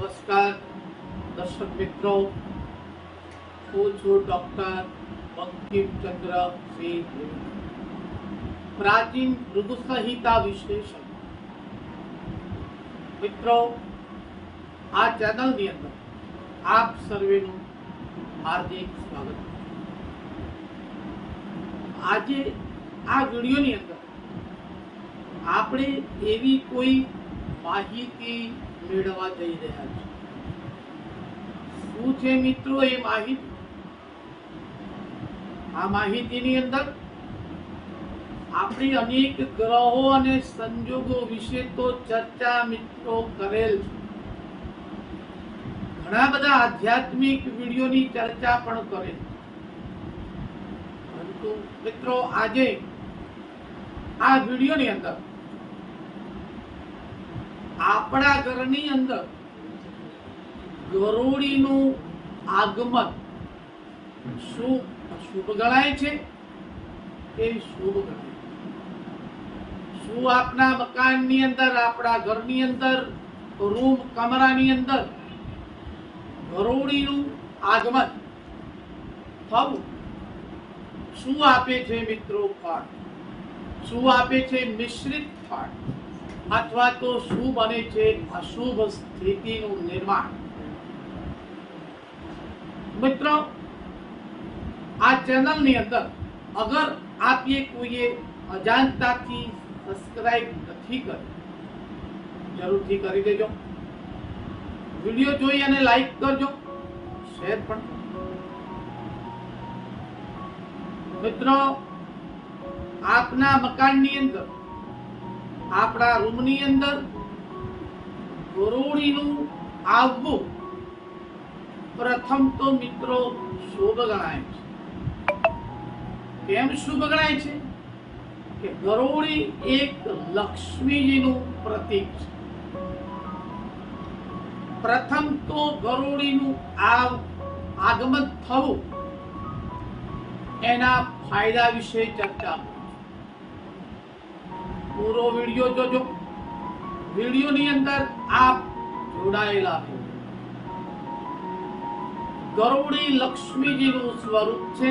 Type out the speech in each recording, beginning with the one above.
નમસ્કાર, દર્શક મિત્રો, હું છું ડોક્ટર બંકિમચંદ્ર સિંહ. પ્રાચીન મૃદુ સંહિતા વિશ્લેષણ. મિત્રો, આ ચેનલની અંદર આપ સર્વેનું હાર્દિક સ્વાગત આજે આ વિડીયોની અંદર આપણે એવી કોઈ માહિતી મેળવવા જઈ રહ્યા છે. શું છે મિત્રો એ માહિતી? આ માહિતીની અંદર આપણી અનેક ગ્રહો અને સંજોગો વિશે તો ચર્ચા મિત્રો કરેલ છે. ઘણા બધા આધ્યાત્મિક વિડીયોની ચર્ચા પણ કરેલ. પરંતુ મિત્રો આજે આ વિડીયોની અંદર આપણા ઘરની અંદર ગરોળીનું આગમન શું શુભ ગણાય છે? એ શુભ ગણાય. શું આપના મકાનની અંદર, આપણા ઘરની અંદર, રૂમ, કમરાની અંદર ગરોળીનું આગમન થવું? શું આપે છે મિત્રો ફળ? શું આપે છે મિશ્રિત ફળ? અથવા તો શું બને છે? અશુભ સ્થિતિનું નિર્માણ. મિત્રો, આ ચેનલની અંદર અગર આપે કોઈએ અજાણતાથી સબસ્ક્રાઇબ નથી કરી જરૂરથી કરી દેજો. વીડિયો જોઈ અને લાઈક કરજો. શેર પણ. મિત્રો, આપના મકાનની અંદર આપણા રૂમની અંદર ગરોળીનું આવવું પ્રથમ તો મિત્રો શુભ ગણાય છે. કેમ શુભ ગણાય છે? કે ગરોળી એક લક્ષ્મીજીનું પ્રતીક છે. પ્રથમ તો ગરોળીનું આવ, આગમન થવું એના ફાયદા વિશે ચર્ચા. પૂરો વીડિયો જોજો. વિડીયોની અંદર આપ જોડાયેલા છો. ગરુડી લક્ષ્મીજીનું સ્વરૂપ છે.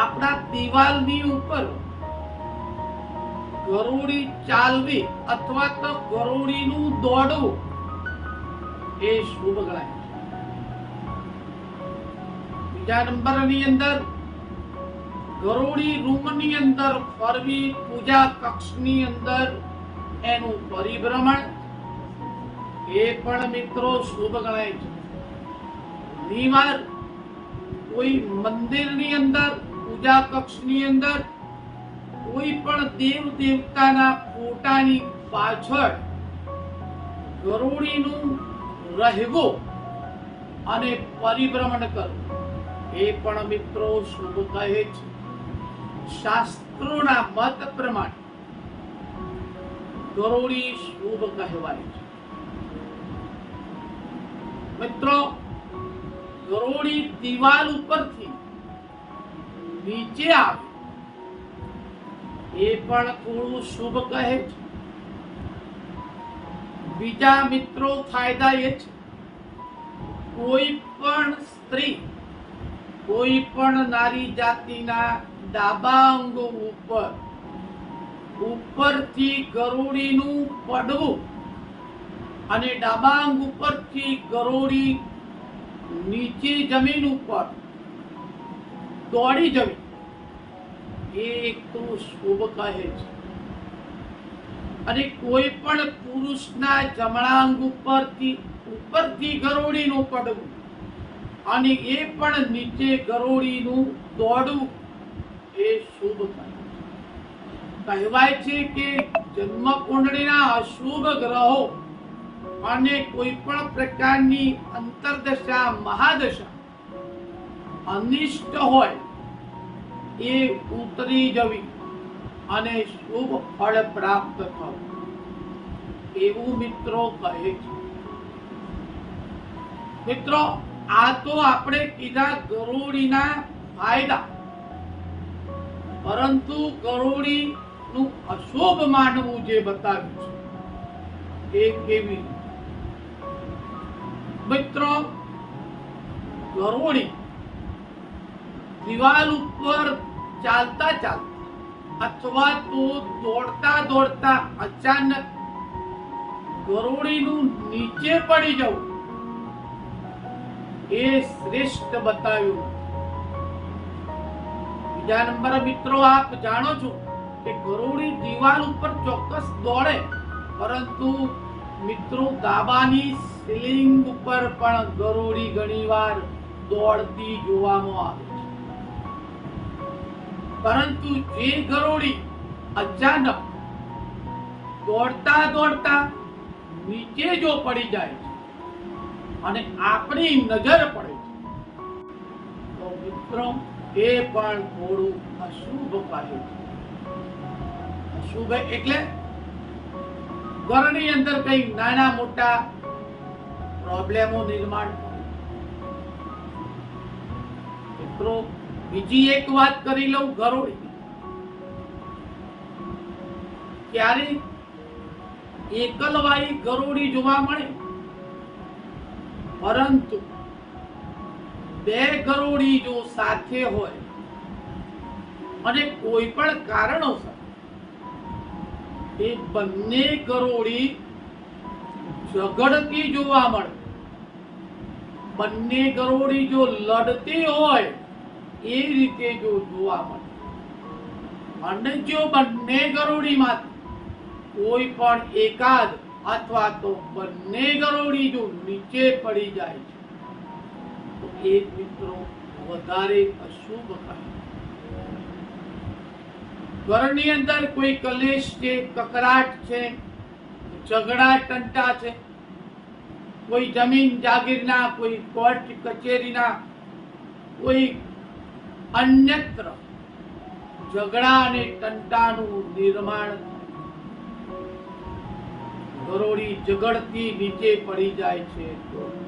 આપણા દિવાલની ઉપર ગરુડી ચાલવી અથવા તો ગરુડીનું દોડવું એ શુભ ગણાય. બીજા નંબરની અંદર ગરોળી રૂમની અંદર ફરવી, પૂજા કક્ષની અંદર એનું પરિભ્રમણ. એ પણ મિત્રો શુભ ગણાય છે. ઘણીવાર કોઈ મંદિરની અંદર, પૂજા કક્ષની અંદર, કોઈ પણ દેવ દેવતાના ફોટાની પાછળ ગરોળીનું રહેવો અને પરિભ્રમણ કરવું. એ પણ મિત્રો શુભ કહે છે. શાસ્ત્રોના મત પ્રમાણે ગરોળી શુભ કહેવાય છે. મિત્રો ગરોળી દિવાલ ઉપરથી નીચે આવે, એ પણ થોડું શુભ કહે છે. બીજા મિત્રો ફાયદા એ છે, કોઈ પણ સ્ત્રી, કોઈ પણ નારી જાતિના ડાબા અંગો ઉપર. ઉપરથી ગરોળીનું પડવું. અને ડાબા અંગ ઉપરથી ગરોળી નીચે જમીન ઉપર. દોડી જવી. એ તો શુભ કહે છે. અને કોઈ પણ પુરુષના જમણા અંગ ઉપરથી ઉપરથી ગરોળીનું પડવું. અને એ પણ નીચે ગરોળીનું દોડવું. એ શુભ કહે કહેવાય છે કે જન્મ કુંડળીના અશુભ ગ્રહો અને કોઈ પણ પ્રકારની અંતરદશા, મહાદશા અનિષ્ટ હોય એ ઉતરી જવી અને શુભ ફળ પ્રાપ્ત થવું. એવું મિત્રો કહે છે. મિત્રો, આ તો આપણે કીધા ગરુડીના ફાયદા. પરંતુ ગરોળી નું અશુભ માનવું જે બતાવ્યું છે, એ કેવી મિત્ર મિત્રો દિવાલ ઉપર ચાલતા ચાલતા અથવા તો દોડતા દોડતા અચાનક ગરોળીનું નીચે પડી જવું એ શ્રેષ્ઠ બતાવ્યું. બીજા નંબર મિત્રો આપ જાણો છો કે ગરોળી દિવાલ ઉપર ચોક્કસ દોડે, પરંતુ મિત્રો ગાબાની સીલિંગ ઉપર પણ ગરોળી ઘણીવાર દોડતી જોવામાં આવે છે. પરંતુ જે ગરોળી અચાનક દોડતા દોડતા નીચે જો પડી જાય છે અને આપણી નજર પડે છે, તો મિત્રો એ પણ થોડું અશુભ પાયું. અશુભ એટલે ઘરની અંદર કઈ નાના મોટા પ્રોબ્લેમો નિર્માણ મિત્રો, બીજી એક વાત કરી લઉં ઘરોળી ક્યારે એકલવાઈ ગરોળી જોવા મળે, પરંતુ બે ગરોળી જો સાથે હોય અને કોઈ પણ કારણોસર એ બંને ગરોળી ઝઘડતી જોવા મળે. બંને ગરોળી જો લડતી હોય એ રીતે જો જોવા મળે. અને જો બંને ગરોળીમાં કોઈ પણ એકાદ અથવા તો બંને ગરોળી જો નીચે પડી જાય છે એ મિત્રો વધારે અશુભ કહે. ઘરની અંદર કોઈ કલેશ છે, કકરાટ છે, ઝઘડા, ટંટા છે, કોઈ જમીન જાગીરના, કોઈ કોર્ટ, કચેરીના, કોઈ અન્યત્ર ઝઘડા અને ટંટાનું નિર્માણ ગરોળી ઝઘડતી નીચે પડી જાય છે.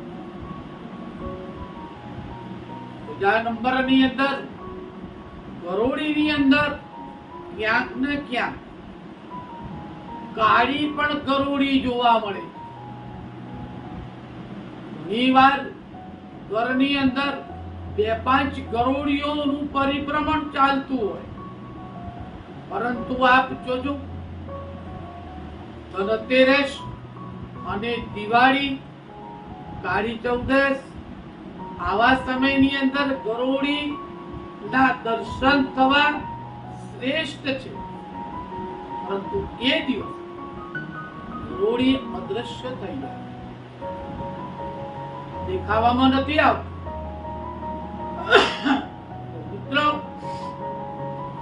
બીજા નંબરની અંદર, ગરોળીની અંદર, ક્યાંક ને ક્યાંક કાળી પણ કરોડી જોવા મળે. ઘણીવાર ઘરની અંદર બે પાંચ ગરોળીઓનું પરિભ્રમણ ચાલતું હોય. પરંતુ આપ જોજો, ધનતેરસ અને દિવાળી, કાળી ચૌદસ આવા સમયની અંદર ગરોળી ના દર્શન થવા શ્રેષ્ઠ છે. પરંતુ એ દિવસ ગરોળી અદ્રશ્ય થઈ જાય. દેખાવામાં નથી આવતું. મિત્રો,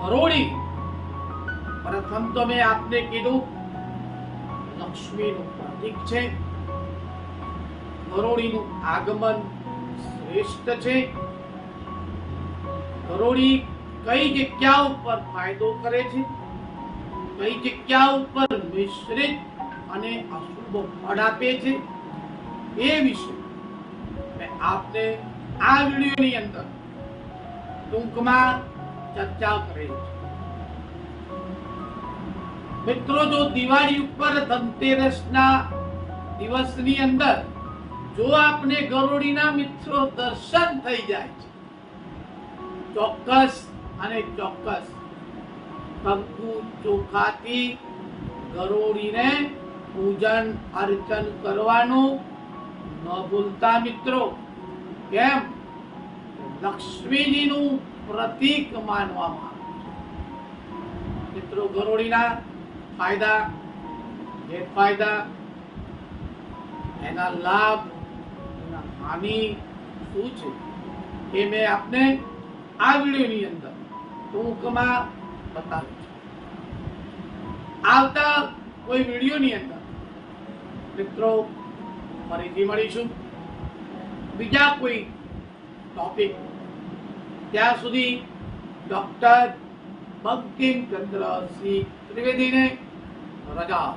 ગરોળી, પ્રથમ તો મેં આપને કીધું, લક્ષ્મીનું પ્રતીક છે. ગરોળીનું આગમન શ્રેષ્ઠ છે. કરોડી કઈ જગ્યા ઉપર ફાયદો કરે છે? કઈ જગ્યા ઉપર મિશ્રિત અને અશુભ ફળ આપે છે? એ વિશે મેં આપને આ વિડીયોની અંદર ટૂંકમાં ચર્ચા કરેલી છે. મિત્રો, જો દિવાળી ઉપર ધનતેરસના દિવસની અંદર જો આપને ગરોડીના મિત્રો દર્શન થઈ જાય છે, ચોક્કસ અને ચોક્કસ. કંકુ ચોખાથી ગરોડીને પૂજન અર્ચન કરવાનું ન ભૂલતા મિત્રો. કેમ? લક્ષ્મીજીનું પ્રતીક માનવામાં મિત્રો ગરોળીના ફાયદા, ગેરફાયદા, એના લાભ હાનિ શું છે? એ મેં આપને આ વિડીયોની અંદર ટૂંકમાં બતાવ્યું છે. આવતા કોઈ વિડીયોની અંદર મિત્રો ફરીથી મળીશું. બીજા કોઈ ટોપિક ત્યાં સુધી ડોક્ટર બંકિમ ચંદ્ર સિંહ ત્રિવેદીને રજા.